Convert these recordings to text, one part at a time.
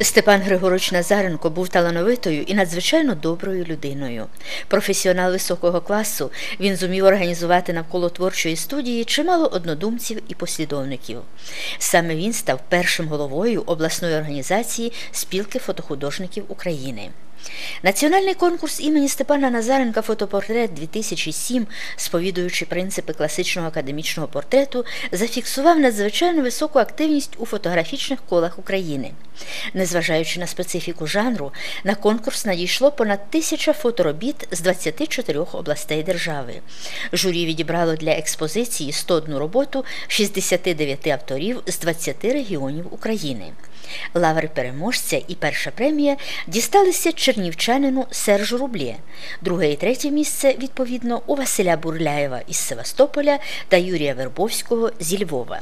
Степан Григорович Назаренко був талановитою і надзвичайно доброю людиною. Професіонал високого класу він зумів організувати навколо творчої студії чимало однодумців і послідовників. Саме він став першим головою обласної організації спілки фотохудожників України. Національний конкурс імені Степана Назаренка Фотопортрет 2007, сповідуючи принципи класичного академічного портрету, зафіксував надзвичайно високу активність у фотографічних колах України. Незважаючи на специфіку жанру, на конкурс надійшло понад тисяча фоторобіт з 24 областей держави. Журі відібрало для експозиції 101 роботу 69 авторів з 20 регіонів України. Лаври переможця і перша премія дісталися чернівчанину Сержу Рублє, друге і третє місце, відповідно, у Василя Бурляєва із Севастополя та Юрія Вербовського зі Львова.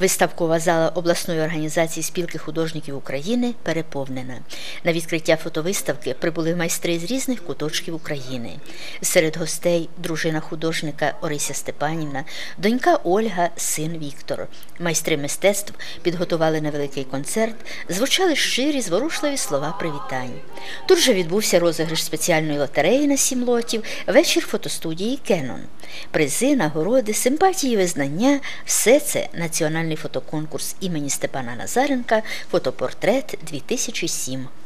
Виставкова зала обласної організації спілки художників України переповнена. На відкриття фотовиставки прибули майстри з різних куточків України. Серед гостей дружина художника Орися Степанівна, донька Ольга, син Віктор. Майстри мистецтв підготували невеликий концерт звучали щирі, зворушливі слова привітань. Тут же відбувся розіграш спеціальної лотереї на сім лотів, вечір фотостудії Кенон. Призи, нагороди, симпатії, визнання все це національний фотоконкурс імені Степана Назаренка, фотопортрет 2007.